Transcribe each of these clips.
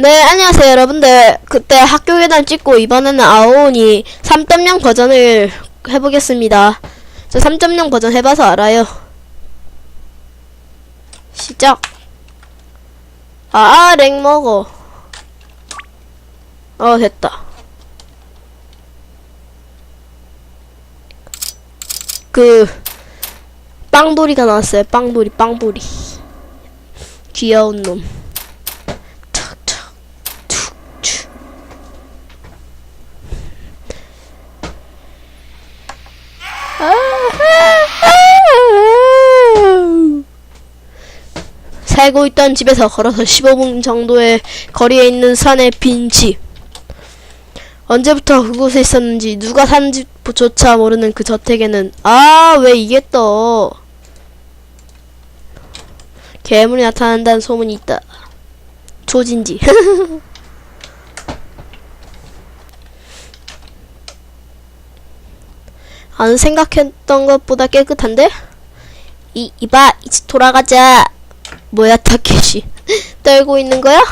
네, 안녕하세요, 여러분들. 그때 학교 계단 찍고 이번에는 아오니 3.0 버전을 해보겠습니다. 저 3.0 버전 해봐서 알아요. 시작. 아, 렉 먹어. 어, 됐다. 그, 빵돌이가 나왔어요. 빵돌이, 빵돌이. 귀여운 놈. 툭툭, 툭툭. 아하하. 살고 있던 집에서 걸어서 15분 정도의 거리에 있는 산의 빈 집. 언제부터 그곳에 있었는지 누가 사는지조차 모르는 그 저택에는 아 왜 이게 떠 괴물이 나타난다는 소문이 있다. 조진지 안 생각했던 것보다 깨끗한데? 이, 이봐, 이제 돌아가자. 뭐야, 타케시. 떨고 있는 거야?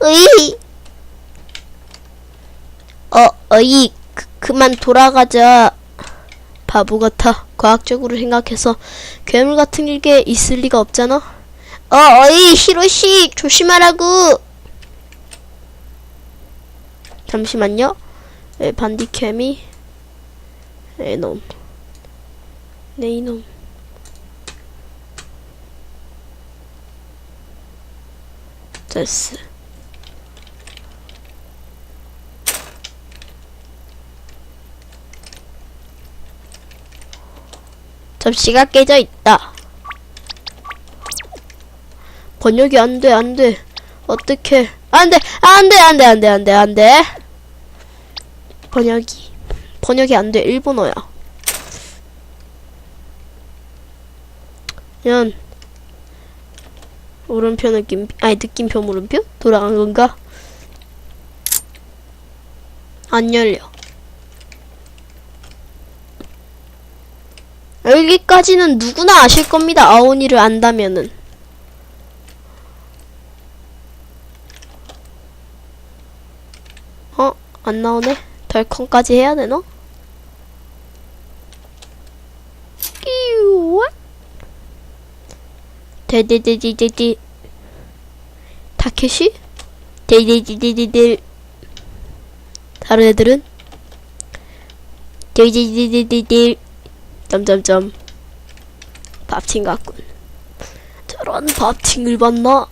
으이! 어, 어이, 그, 그만 돌아가자. 바보 같아. 과학적으로 생각해서 괴물 같은 게 있을 리가 없잖아. 어, 어이, 히로시, 조심하라고. 잠시만요. 에, 반디캠이. 에놈. 네, 이놈. 됐어. 접시가 깨져 있다. 번역이 안 돼, 안 돼. 어떻게? 안 돼, 안 돼, 안 돼, 안 돼, 안 돼, 안 돼. 번역이. 번역이 안 돼, 일본어야. 연. 오른표 느낌, 아니, 느낌표 물음표? 돌아간 건가? 안 열려. 여기까지는 누구나 아실 겁니다. 아오니를 안다면은. 어? 안 나오네? 덜컹까지 해야 되나? 끼우와? 데데데데데데 타케시? 데데데데데데 다른 애들은? 데데데데데데 점점점 밥팅 같군 저런 밥팅을 봤나?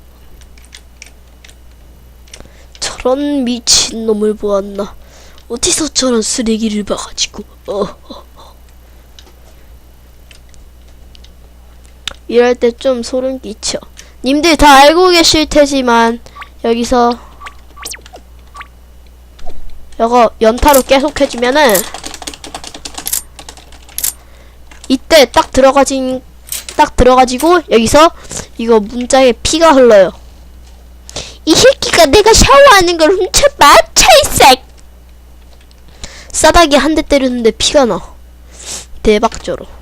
저런 미친놈을 보았나? 어디서 저런 쓰레기를 봐가지고 어, 어, 이럴 때 좀 소름 끼쳐 님들 다 알고 계실 테지만 여기서 이거 연타로 계속 해주면은 이때 딱 들어가진 딱 들어가지고 여기서 이거 문짝에 피가 흘러요. 이 새끼가 내가 샤워하는 걸 훔쳐맞춰 이색. 싸다기 한 대 때렸는데 피가 나. 대박조로.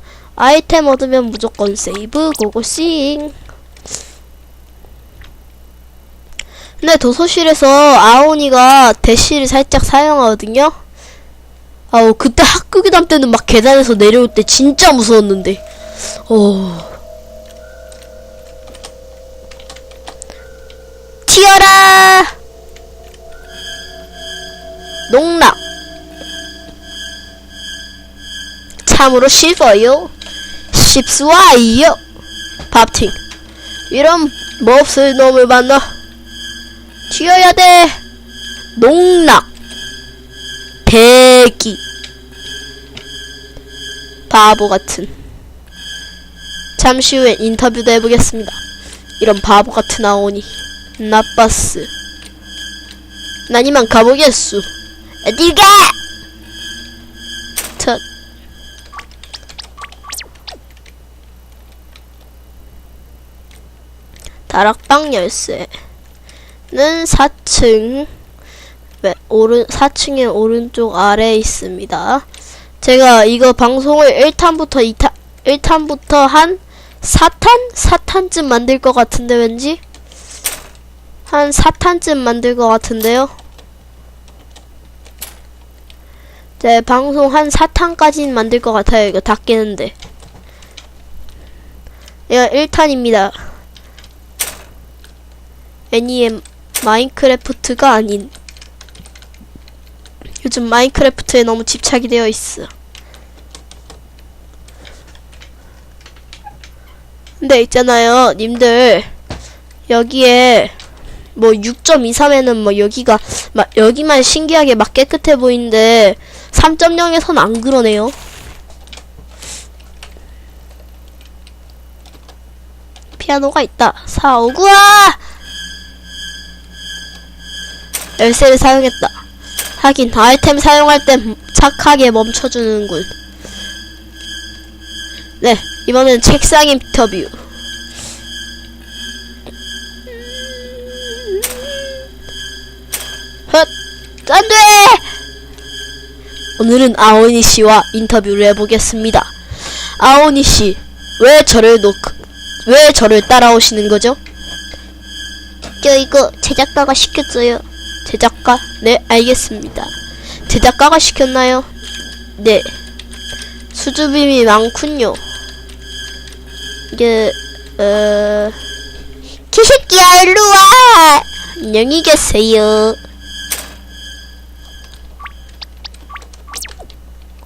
아이템 얻으면 무조건 세이브 고고싱. 근데 도서실에서 아오니가 대시를 살짝 사용하거든요. 아우 그때 학교 괴담 때는 막 계단에서 내려올 때 진짜 무서웠는데. 어. 튀어라. 농락. 참으로 쉽어요. 십수와이요? 밥팅. 이런 뭐 몹쓸 놈을 만나. 튀어야 돼. 농락. 대기. 바보 같은. 잠시 후에 인터뷰도 해보겠습니다. 이런 바보 같은 아오니. 나빠스. 난 이만 가보겠수. 어디가! 다락방 열쇠는 4층 오른 4층의 오른쪽 아래에 있습니다. 제가 이거 방송을 1탄부터 2탄 1탄부터 한 4탄? 4탄쯤 만들 것 같은데 왠지 한 4탄쯤 만들 것 같은데요. 제 방송 한 4탄까지는 만들 것 같아요. 이거 다 깨는데. 이거 1탄입니다. 애니의 마인크래프트가 아닌 요즘 마인크래프트에 너무 집착이 되어 있어. 근데 있잖아요, 님들 여기에 뭐 6.23에는 뭐 여기가 막 여기만 신기하게 막 깨끗해 보이는데 3.0에선 안 그러네요. 피아노가 있다. 사오구아! 열쇠를 사용했다. 하긴 아이템 사용할 땐 착하게 멈춰주는군. 네, 이번엔 책상 인터뷰. 헛! 안 돼! 오늘은 아오니 씨와 인터뷰를 해보겠습니다. 아오니 씨, 왜 저를 놓, 왜 저를 따라오시는 거죠? 저 이거 제작가가 시켰어요. 제작가? 네, 알겠습니다. 제작가가 시켰나요? 네. 수줍음이 많군요. 이게, 어, 개새끼야, 일로와! 안녕히 계세요.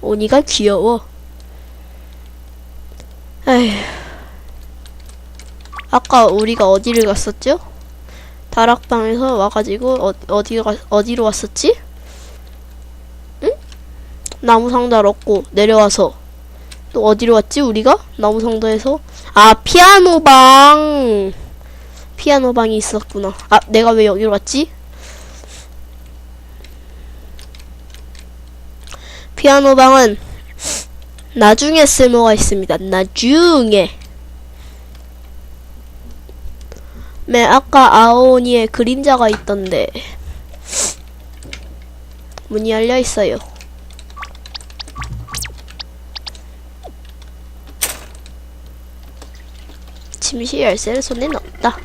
오니가 귀여워. 에휴. 아까 우리가 어디를 갔었죠? 다락방에서 와가지고 어, 디 어디로 왔었지? 응? 나무 상자를 얻고 내려와서 또 어디로 왔지 우리가? 나무 상자에서 아 피아노 방 피아노 방이 있었구나. 아 내가 왜 여기로 왔지? 피아노 방은 나중에 쓸모가 있습니다. 나중에 맨 아까 아오니의 그림자가 있던데 문이 열려 있어요. 침실 열쇠를 손에 넣었다.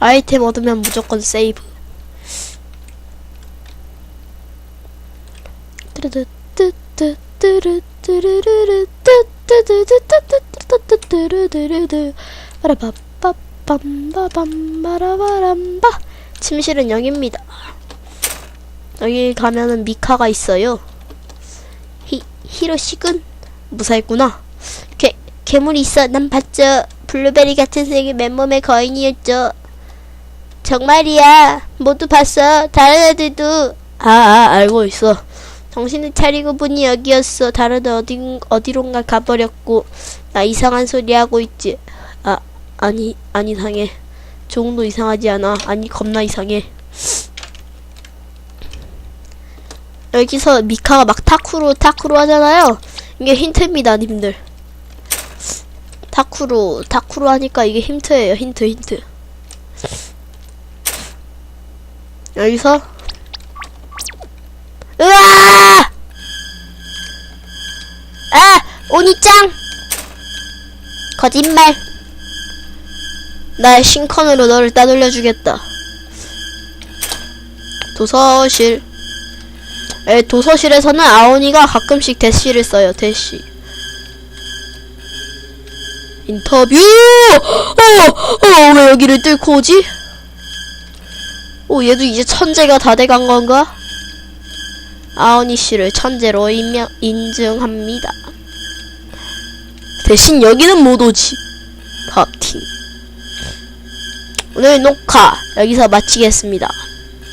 아이템 얻으면 무조건 세이브. 빠라밤밤밤바밤바라바람바 침실은 여기입니다. 여기 가면은 미카가 있어요. 히, 히로시군? 무사했구나. 개, 괴물이 있어. 난 봤죠. 블루베리 같은 색의 맨몸의 거인이었죠. 정말이야. 모두 봤어. 다른 애들도. 아, 아 알고 있어. 정신을 차리고 보니 여기였어. 다른 어딘, 어디론가 가버렸고. 나 이상한 소리 하고 있지. 아, 아니, 안 이상해. 조금도 이상하지 않아. 아니, 겁나 이상해. 여기서 미카가 막 타쿠로, 타쿠로 하잖아요. 이게 힌트입니다, 님들. 타쿠로, 타쿠로 하니까 이게 힌트예요, 힌트, 힌트. 여기서 으아! 아! 오니짱! 거짓말! 나의 신컨으로 너를 따돌려 주겠다. 도서실. 에, 도서실에서는 아오니가 가끔씩 대시를 써요, 대시. 인터뷰! 어! 어, 왜 여기를 뚫고 오지? 오, 얘도 이제 천재가 다 돼간 건가? 아오니 씨를 천재로 인명, 인증합니다. 대신 여기는 못 오지. 파팅. 오늘 녹화 여기서 마치겠습니다.